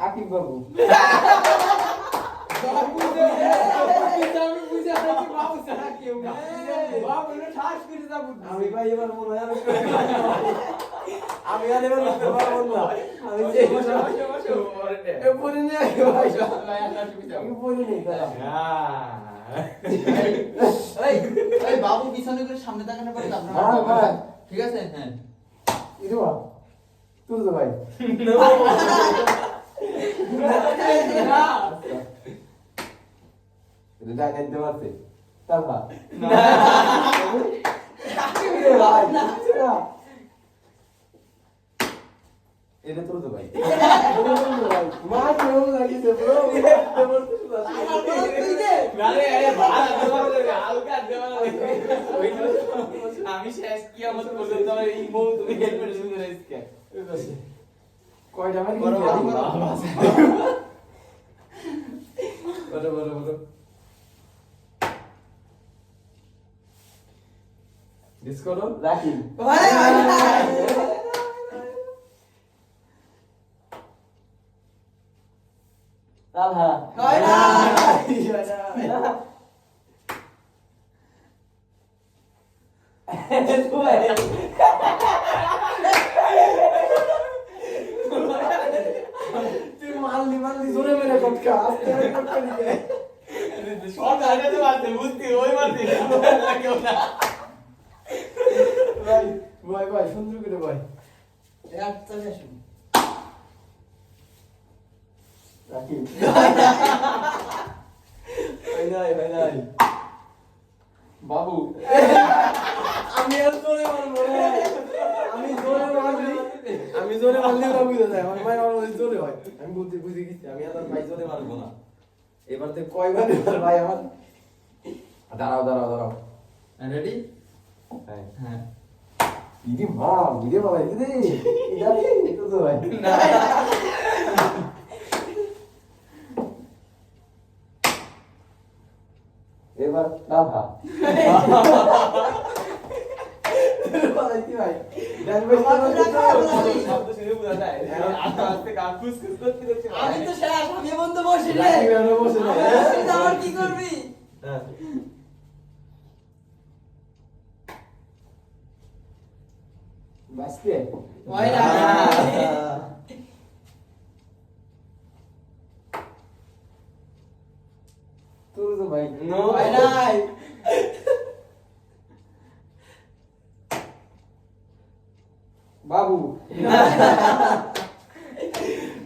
আকিব বাবু আমি ভাই এবার মনে হয় আমি আর এবার বুঝতে পারব না। আমি যে পড়ে নিয়ে আমি পড়ে নেই দাঁড়া। বাবু পিছনে করে সামনে তাকানো পারে হ্যাঁ, ঠিক আছে? হ্যাঁ। ইরে বাবা তুই তো ভাই। এটা ডাইনে দিতে পারছে। তার ভাই ইরে ভাই। বুঝছে না। এটা তোর তো ভাই মা কেউ লাগিয়েছে ব্রো আমি শেষ কি আমার পর্যন্ত আমার এই বউ তুমি হেলমেট শুনে রেস্কে কয়টা মানে বড় বড় বড়। বড় বড় বড় ডিস করো রাখি তালহা তুই মারলি মারলি জোরে মেরে কটকা আস্তে আস্তে কটকা দিকে। সব আইটাতে মারতে বুঝতি ওই মারতে কেউ না ভাই ভাই ভাই সুন্দর করে ভাই। রাখি ভাই নাই বাবু আমি আর জোরে মারবো আমি জোরে মারলি আমি জোরে মারলি ওরা বুঝে যায়। আমার ভাই আমার ওই জোরে হয়। আমি বুঝতে বুঝে গেছি। আমি আর ভাই জোরে মারবো না। এবার তো কয়বার এবার ভাই আমার? দাঁড়াও দাঁড়াও দাঁড়াও। রেডি হ্যাঁ। হ্যাঁ। কি তো তো ভাই এবার ডাভা কি? ভাই ডান ভাই। শব্দ শুনে বোঝা যায় আস্তে আস্তে করতে করতে আমি তো শেষ আমি বন্ধু বসি কি করবি? হ্যাঁ বাসতে ওই না। তোর তো ভাই নো ভাই নাই বাবু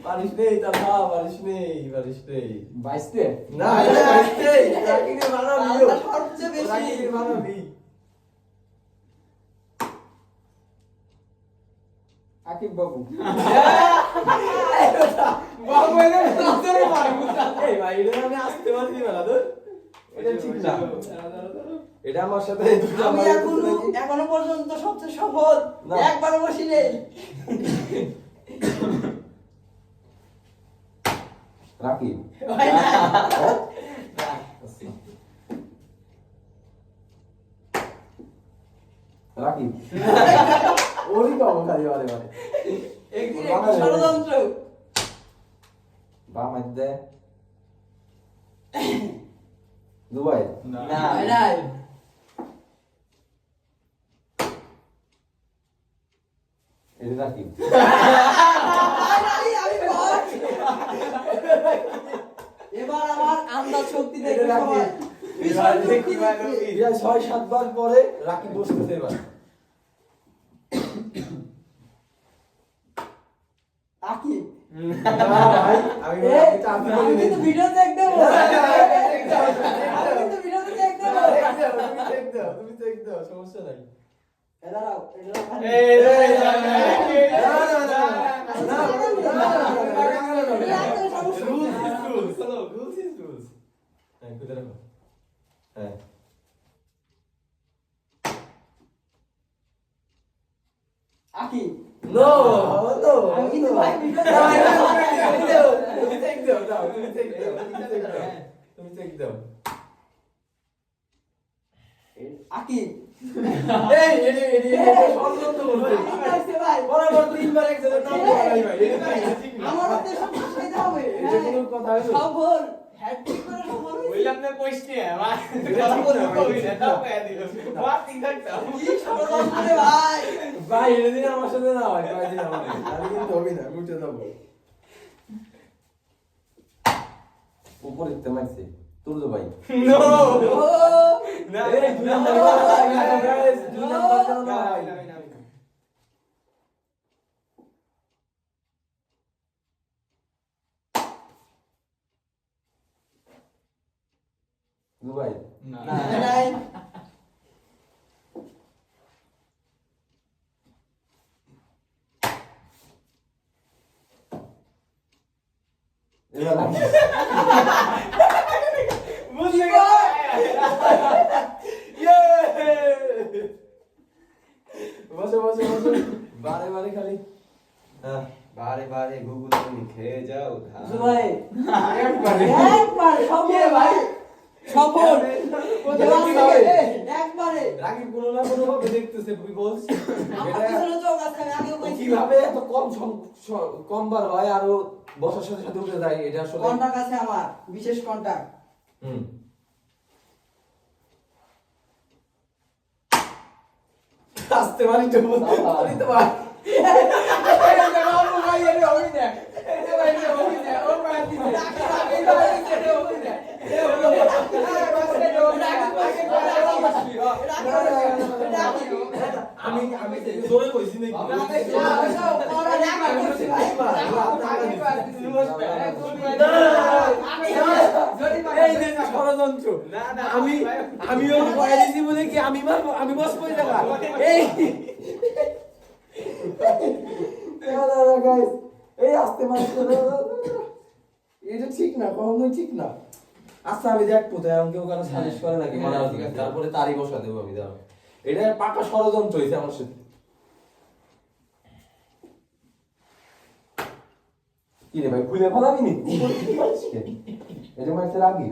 পারিস নেই তার মা পারিস নেই পারিস নেই বাইসতে না বাইসতে রাকিনে বানাবি আল্লাহ সবচেয়ে বেশি রাকিনে বানাবি আকিব বাবু এটা আমার সাথে আমি এখনও এখনও পর্যন্ত সবচেয়ে সফল। একবার বসি নেই ভাই নাই রাকিব ওরই তো খালি বারে বারে একদিন একটু ষড়যন্ত্র বা মধ্যে দুবাই ভাই নাই এটা রাকিব এবার আমার আন্দাজ শক্তি দেখে। এটা ছয় সাতবার পরে রাকিব বসতেছে এবার। আকি আমি এ, আমি কিন্তু ভিডিও দেখ সমস্যা নাই দাঁড়াও, হ্যাঁ আকি নো নো আমি কিন্তু ভাই ভিডিও দাও দাও দাও তুমি দাও তুমি চেক দাও আকিব এই এডি এডি এডি ষড়যন্ত্র করছে আকিব আসছে ভাই বরাবর তিনবার একজনের নাম বলা ভাই আমার হাতে সব শেখাইতে হবে এটা কোনো কথা হলো সফল হ্যাটট্রিক করে সফল হয়েছে। ওইলাম না পোস্ট নিয়ে আমার এটা ঠিক না, ভাই, কবি এটা ঠিক না না। তাও কয়ে দিল। বাপ ঠিক থাকতাম কি ষড়যন্ত্র রে ভাই। ভাই এটা দিন আমার সাথে না হয় ভাই দিন আমার আমি কিন্তু হবি না উঠে যাব উপরে মারছে। তোর তো ভাই নো ও না এই দুই নাম্বার guys, দুই নাম্বার কেন না ভাই দুবাই না নাই এবার বুঝলে বসে বসে বসে বারে বারে খালি হ্যাঁ বারে বারে গুগল তুমি খেয়ে যাও ধান। ভাই একবারে একবার সফল ভাই সফল একবারে রাগিব কোনো না কোনো ভাবে দেখতেছে বিকজ কীভাবে এত কম কম বার হয় আরও বসার সাথে সাথে উঠে যায় এটা আসলে কন্টাক্ট আছে আমার বিশেষ কন্টাক্ট। হুম। আসতে পারি তো পারি তো ভাই আমি আমি জোরে কইছি নাকি এই যে ষড়যন্ত্র। আমি আমি ওর পরে দিছি বলে কি আমি মারবো আমি বস করে এই। আসতে এটা ঠিক না কখনোই ঠিক না। আচ্ছা আমি কেউ কারও সাজেস্ট করে নাকি। তারপরে তারই বসা দেবো আমি এটা পাকা ষড়যন্ত্র হয়েছে আমার সাথে। কি রে ভাই খুলে ফেলাবি নি? এটা মারতে রাখবি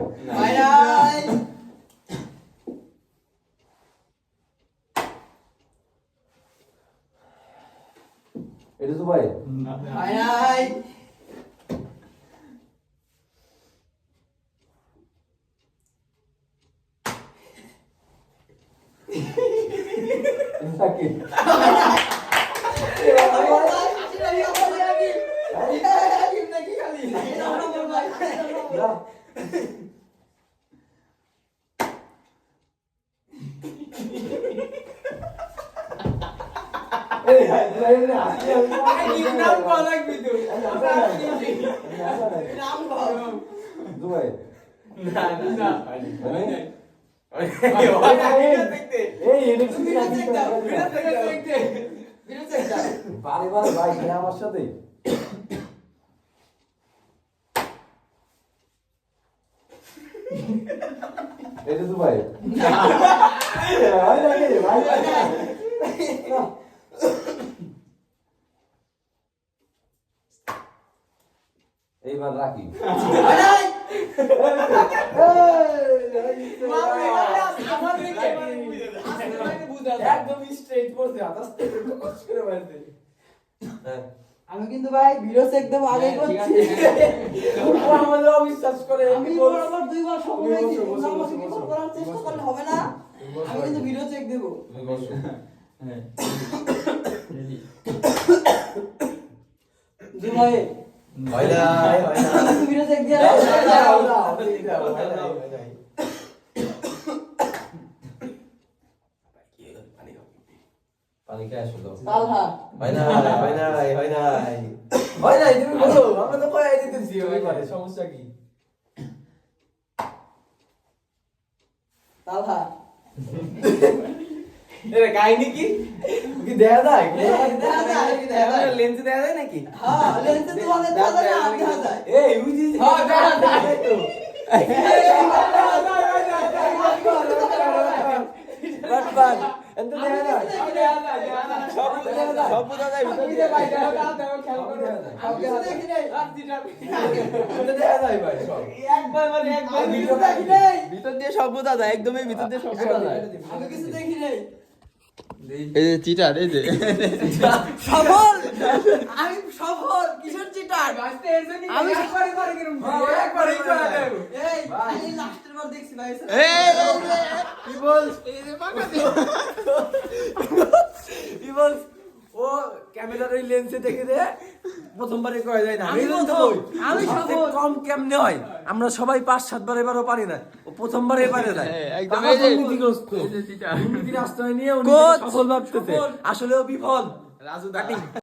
এটা তো ভাই ভাই নাই এটা সাকিব না এই ভাই ভাই না আসলে আমি নাম কল লাগবি তো নাম বল দুবাই না না না এই এটা কি ভিডিও চেক দাও, ভিডিও না ভিডিও চেক দাও বারে বারে ভাই খেলে আমার সাথে এটা তো ভাই ভাই লাগে ভাই এইবার রাখি একদম স্ট্রেট করতে আস্তে কষ্ট করে হ্যাঁ আমি কিন্তু ভাই ভিডিও চেক দেবো আগে করছি আমাদের অবিশ্বাস করে আমি বরাবর দুইবার সফল হয়েছি। বসো। করার চেষ্টা করলে হবে না। আমি কিন্তু। ভিডিও চেক দেবো। বসো। হ্যাঁ। ভাই হয় হয় নাই। আমি ভিডিও চেক দিয়ে দাও, রাখছি। দাও, দাও, দাও, দাও, দাও, দাও। পানি খেয়ে আসো দাও। তালহা হয় নাই, হয় নাই, হয় নাই। হয় নাই, তুমি বলো, আমরা তো কয়াই দিতেছি, ওইবারে, সমস্যা কি? তালহা এটা কাহিনী কি কি দেখা যায়? দেখা যায়, দেখা যায়। লেন্স দেখা যায় নাকি হ্যাঁ লেন্সে তোমাদের দেখা যায় না দেখা যায় এই, ওই হ্যাঁ, দেখা যায়। তো। বাট, বাট, এত দেখা যায়? সব সব বোঝা যায় ভিতর দিয়ে। সব দেখা যায়। ভাই একবার মানে একবার ভিতর দিয়ে বোঝা যায় একদমই ভিতর দিয়ে সব বোঝা যায় আমি কিছু দেখি নাই। এই যে চিটার এই যে। সফল! আমি সফল! কিশোর চিটার আমি একবারে করে কিরম একবারই করে দেব। এই আমি লাস্টের বার দেখছি ভাই এই কি বল কি বল ও ক্যামেরার ওই লেন্সে দেখে দে প্রথমবারে কয় যায় না আমি আমি কম কেমনে হয়? আমরা সবাই পাঁচ সাতবার এবারও পারি না ও প্রথমবারে পারে না হ্যাঁ, একদম। দুর্নীতিগ্রস্ত। দুর্নীতির আশ্রয় নিয়ে উনি সফল ভাবতেছে। আসলে ও বিফল। রাজু দা।